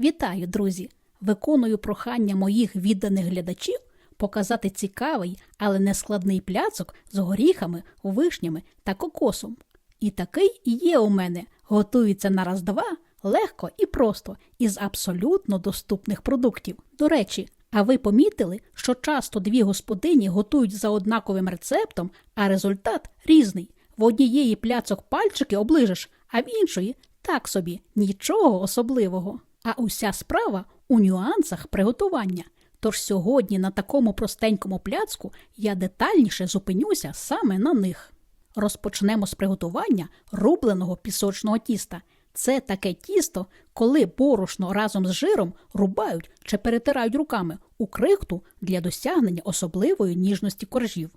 Вітаю, друзі! Виконую прохання моїх відданих глядачів показати цікавий, але не складний пляцок з горіхами, вишнями та кокосом. І такий є у мене. Готується на раз-два, легко і просто, із абсолютно доступних продуктів. До речі, а ви помітили, що часто дві господині готують за однаковим рецептом, а результат різний. В однієї пляцок пальчики оближеш, а в іншої так собі нічого особливого. А уся справа у нюансах приготування. Тож сьогодні на такому простенькому пляцку я детальніше зупинюся саме на них. Розпочнемо з приготування рубленого пісочного тіста. Це таке тісто, коли борошно разом з жиром рубають чи перетирають руками у крихту для досягнення особливої ніжності коржів.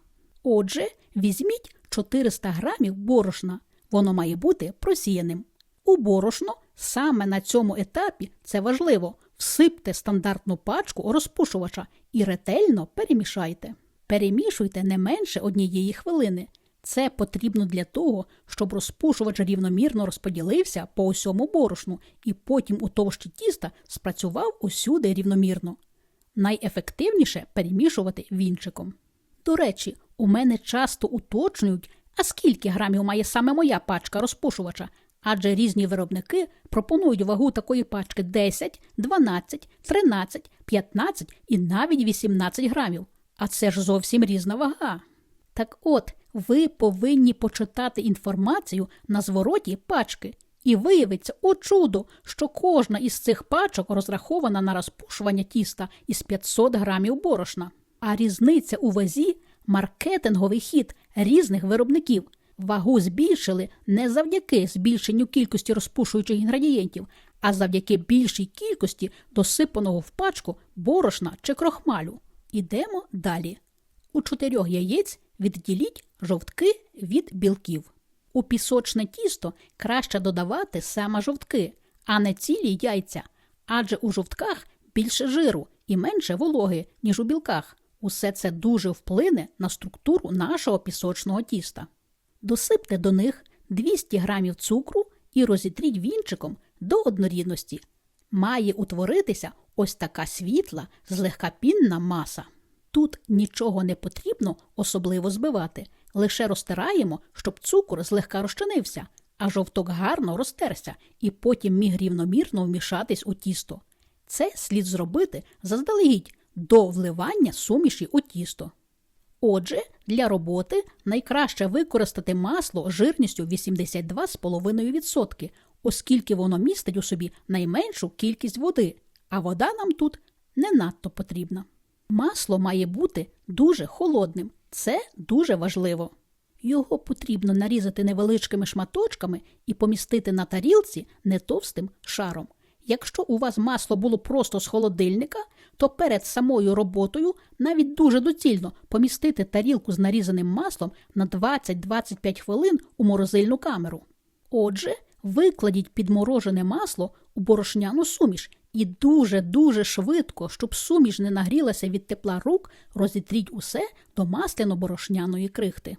Отже, візьміть 400 грамів борошна. Воно має бути просіяним. У борошно саме на цьому етапі це важливо. Всипте стандартну пачку розпушувача і ретельно перемішайте. Перемішуйте не менше однієї хвилини. Це потрібно для того, щоб розпушувач рівномірно розподілився по усьому борошну і потім у товщі тіста спрацював усюди рівномірно. Найефективніше перемішувати вінчиком. До речі, у мене часто уточнюють, а скільки грамів має саме моя пачка розпушувача, адже різні виробники пропонують вагу такої пачки 10, 12, 13, 15 і навіть 18 грамів. А це ж зовсім різна вага. Так от, ви повинні почитати інформацію на звороті пачки. І виявиться, о чудо, що кожна із цих пачок розрахована на розпушування тіста із 500 грамів борошна. А різниця у вазі маркетинговий хід різних виробників. Вагу збільшили не завдяки збільшенню кількості розпушуючих інгредієнтів, а завдяки більшій кількості досипаного в пачку борошна чи крохмалю. Ідемо далі. У чотирьох яєць відділіть жовтки від білків. У пісочне тісто краще додавати саме жовтки, а не цілі яйця, адже у жовтках більше жиру і менше вологи, ніж у білках. Усе це дуже вплине на структуру нашого пісочного тіста. Досипте до них 200 грамів цукру і розітріть вінчиком до однорідності. Має утворитися ось така світла, злегка пінна маса. Тут нічого не потрібно особливо збивати, лише розтираємо, щоб цукор злегка розчинився, а жовток гарно розтерся і потім міг рівномірно вмішатись у тісто. Це слід зробити заздалегідь до вливання суміші у тісто. Отже, для роботи найкраще використати масло жирністю 82,5%, оскільки воно містить у собі найменшу кількість води, а вода нам тут не надто потрібна. Масло має бути дуже холодним, це дуже важливо. Його потрібно нарізати невеличкими шматочками і помістити на тарілці не товстим шаром. Якщо у вас масло було просто з холодильника, то перед самою роботою навіть дуже доцільно помістити тарілку з нарізаним маслом на 20-25 хвилин у морозильну камеру. Отже, викладіть підморожене масло у борошняну суміш і дуже-дуже швидко, щоб суміш не нагрілася від тепла рук, розітріть усе до масляно-борошняної крихти.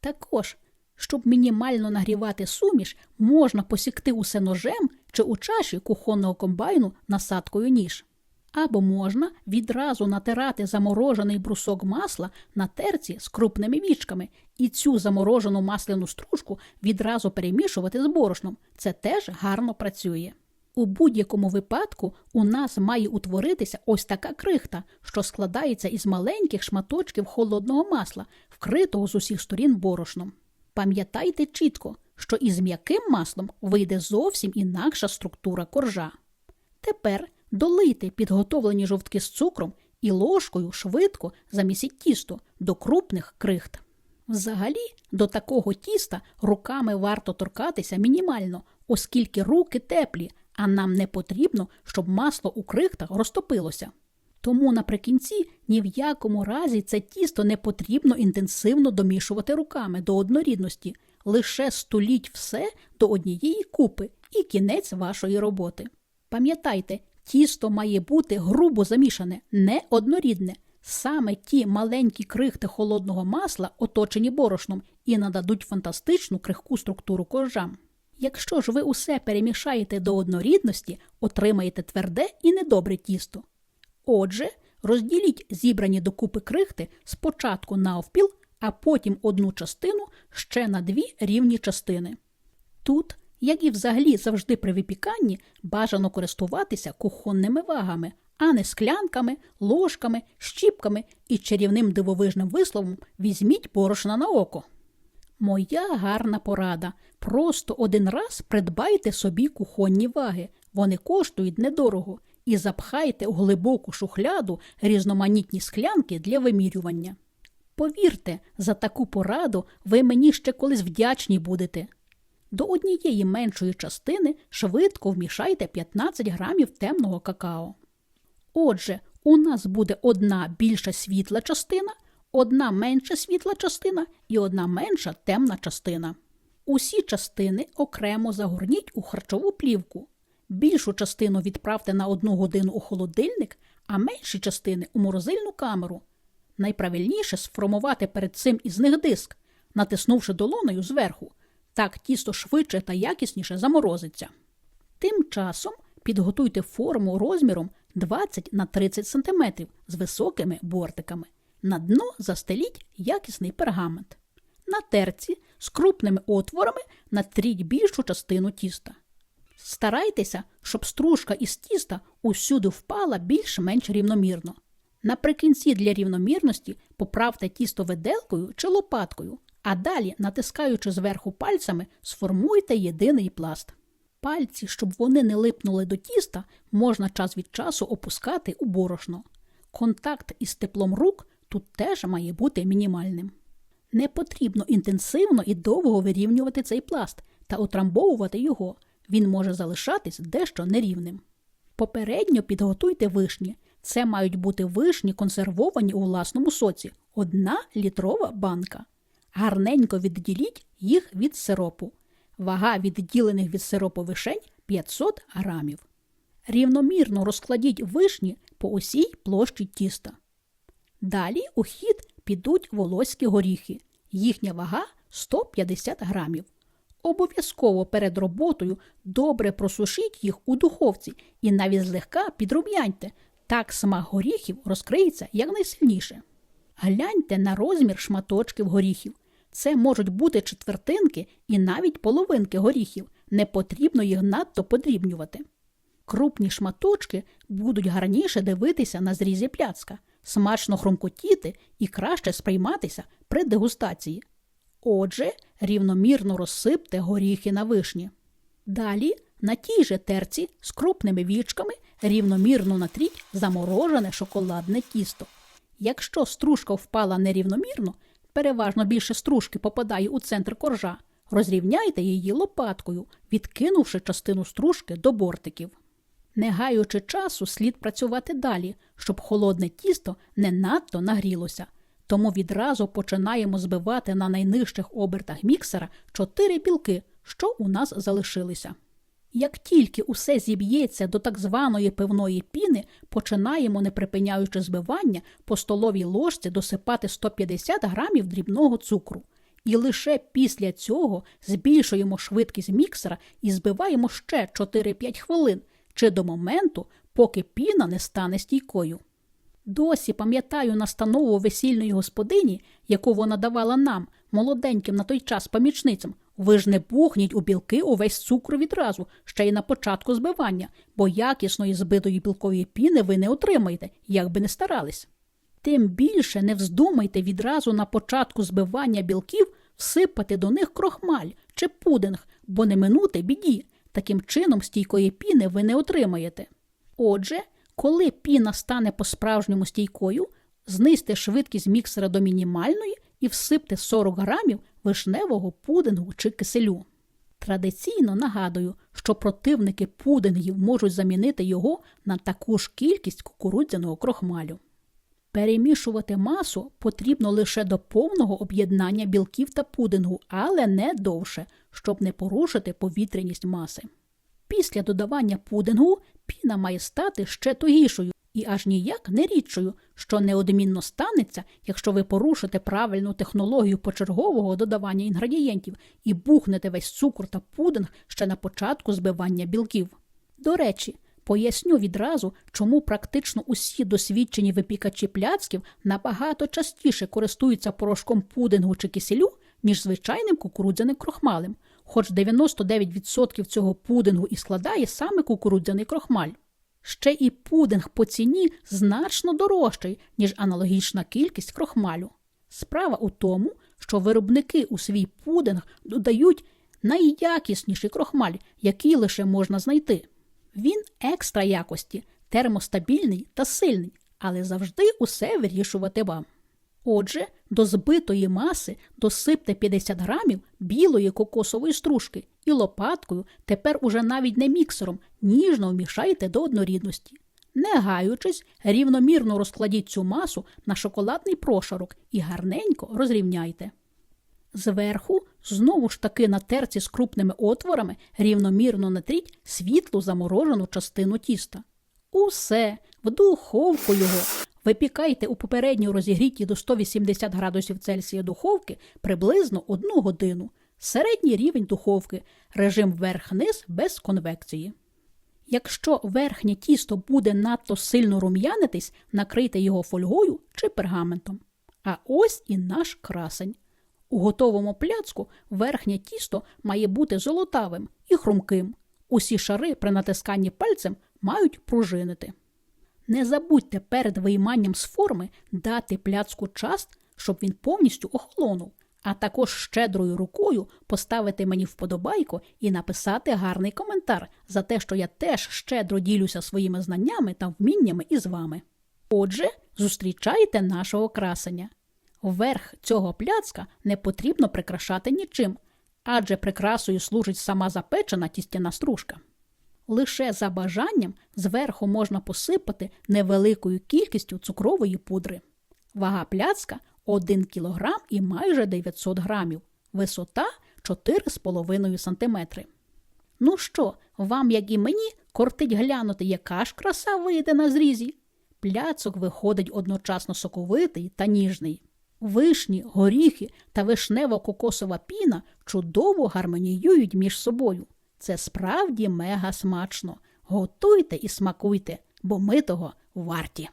Також, щоб мінімально нагрівати суміш, можна посікти усе ножем чи у чаші кухонного комбайну насадкою ніж. Або можна відразу натирати заморожений брусок масла на терці з крупними вічками і цю заморожену масляну стружку відразу перемішувати з борошном. Це теж гарно працює. У будь-якому випадку у нас має утворитися ось така крихта, що складається із маленьких шматочків холодного масла, вкритого з усіх сторін борошном. Пам'ятайте чітко, що із м'яким маслом вийде зовсім інакша структура коржа. Тепер долийте підготовлені жовтки з цукром і ложкою швидко замісіть тісто до крупних крихт. Взагалі, до такого тіста руками варто торкатися мінімально, оскільки руки теплі, а нам не потрібно, щоб масло у крихтах розтопилося. Тому наприкінці ні в якому разі це тісто не потрібно інтенсивно домішувати руками до однорідності, лише стуліть все до однієї купи і кінець вашої роботи. Пам'ятайте, тісто має бути грубо замішане, не однорідне. Саме ті маленькі крихти холодного масла, оточені борошном, і нададуть фантастичну крихку структуру коржам. Якщо ж ви усе перемішаєте до однорідності, отримаєте тверде і недобре тісто. Отже, розділіть зібрані докупи крихти спочатку навпіл, а потім одну частину ще на дві рівні частини. Тут, як і взагалі завжди при випіканні, бажано користуватися кухонними вагами, а не склянками, ложками, щіпками і чарівним дивовижним висловом візьміть борошна на око. Моя гарна порада. Просто один раз придбайте собі кухонні ваги. Вони коштують недорого, і запхайте у глибоку шухляду різноманітні склянки для вимірювання. Повірте, за таку пораду ви мені ще колись вдячні будете. До однієї меншої частини швидко вмішайте 15 грамів темного какао. Отже, у нас буде одна більша світла частина, одна менша світла частина і одна менша темна частина. Усі частини окремо загорніть у харчову плівку. Більшу частину відправте на одну годину у холодильник, а менші частини у морозильну камеру. Найправильніше сформувати перед цим із них диск, натиснувши долоною зверху. Так тісто швидше та якісніше заморозиться. Тим часом підготуйте форму розміром 20 на 30 см з високими бортиками. На дно застеліть якісний пергамент. На терці з крупними отворами натріть більшу частину тіста. Старайтеся, щоб стружка із тіста усюди впала більш-менш рівномірно. Наприкінці для рівномірності поправте тісто виделкою чи лопаткою, а далі, натискаючи зверху пальцями, сформуйте єдиний пласт. Пальці, щоб вони не липнули до тіста, можна час від часу опускати у борошно. Контакт із теплом рук тут теж має бути мінімальним. Не потрібно інтенсивно і довго вирівнювати цей пласт та утрамбовувати його. Він може залишатись дещо нерівним. Попередньо підготуйте вишні. Це мають бути вишні, консервовані у власному соці, одна літрова банка. Гарненько відділіть їх від сиропу. Вага відділених від сиропу вишень 500 грамів. Рівномірно розкладіть вишні по усій площі тіста. Далі у хід підуть волоські горіхи. Їхня вага 150 грамів. Обов'язково перед роботою добре просушіть їх у духовці і навіть злегка підрум'яньте. Так смак горіхів розкриється якнайсильніше. Гляньте на розмір шматочків горіхів. Це можуть бути четвертинки і навіть половинки горіхів. Не потрібно їх надто подрібнювати. Крупні шматочки будуть гарніше дивитися на зрізі пляцка, смачно хрумкотіти і краще сприйматися при дегустації. Отже, рівномірно розсипте горіхи на вишні. Далі на тій же терці з крупними вічками рівномірно натріть заморожене шоколадне тісто. Якщо стружка впала нерівномірно, переважно більше стружки попадає у центр коржа, розрівняйте її лопаткою, відкинувши частину стружки до бортиків. Не гаючи часу, слід працювати далі, щоб холодне тісто не надто нагрілося. Тому відразу починаємо збивати на найнижчих обертах міксера чотири білки, що у нас залишилися. Як тільки усе зіб'ється до так званої пивної піни, починаємо, не припиняючи збивання, по столовій ложці досипати 150 грамів дрібного цукру. І лише після цього збільшуємо швидкість міксера і збиваємо ще 4-5 хвилин чи до моменту, поки піна не стане стійкою. Досі пам'ятаю настанову весільної господині, яку вона давала нам, молоденьким на той час помічницям. Ви ж не бухніть у білки увесь цукру відразу, ще й на початку збивання, бо якісної збитої білкової піни ви не отримаєте, як би не старались. Тим більше не вздумайте відразу на початку збивання білків всипати до них крохмаль чи пудинг, бо не минути біді. Таким чином стійкої піни ви не отримаєте. Отже, коли піна стане по-справжньому стійкою, знизьте швидкість міксера до мінімальної і всипте 40 грамів вишневого пудингу чи киселю. Традиційно нагадую, що противники пудингів можуть замінити його на таку ж кількість кукурудзяного крохмалю. Перемішувати масу потрібно лише до повного об'єднання білків та пудингу, але не довше, щоб не порушити повітряність маси. Після додавання пудингу піна має стати ще тугішою, і аж ніяк не рідшою, що неодмінно станеться, якщо ви порушите правильну технологію почергового додавання інгредієнтів і бухнете весь цукор та пудинг ще на початку збивання білків. До речі, поясню відразу, чому практично усі досвідчені випікачі пляцків набагато частіше користуються порошком пудингу чи киселю, ніж звичайним кукурудзяним крохмалем, хоч 99% цього пудингу і складає саме кукурудзяний крохмаль. Ще і пудинг по ціні значно дорожчий, ніж аналогічна кількість крохмалю. Справа у тому, що виробники у свій пудинг додають найякісніший крохмаль, який лише можна знайти. Він екстра якості, термостабільний та сильний, але завжди усе вирішувати вам. Отже, до збитої маси досипте 50 грамів білої кокосової стружки і лопаткою, тепер уже навіть не міксером, ніжно вмішайте до однорідності. Не гаючись, рівномірно розкладіть цю масу на шоколадний прошарок і гарненько розрівняйте. Зверху, знову ж таки на терці з крупними отворами, рівномірно натріть світлу заморожену частину тіста. Усе, в духовку його. Випікайте у попередньо розігрітій до 180 градусів Цельсія духовки приблизно 1 годину. Середній рівень духовки, режим верх-низ без конвекції. Якщо верхнє тісто буде надто сильно рум'янитись, накрийте його фольгою чи пергаментом. А ось і наш красень. У готовому пляцку верхнє тісто має бути золотавим і хрумким. Усі шари при натисканні пальцем мають пружинити. Не забудьте перед вийманням з форми дати пляцку час, щоб він повністю охолонув, а також щедрою рукою поставити мені вподобайку і написати гарний коментар за те, що я теж щедро ділюся своїми знаннями та вміннями із вами. Отже, зустрічайте нашого красення. Верх цього пляцка не потрібно прикрашати нічим, адже прикрасою служить сама запечена тістяна стружка. Лише за бажанням зверху можна посипати невеликою кількістю цукрової пудри. Вага пляцка 1 кг і майже 900 грамів, висота 4,5 см. Ну що, вам, як і мені, кортить глянути, яка ж краса вийде на зрізі? Пляцок виходить одночасно соковитий та ніжний. Вишні, горіхи та вишнево-кокосова піна чудово гармоніюють між собою. Це справді мега смачно. Готуйте і смакуйте, бо ми того варті.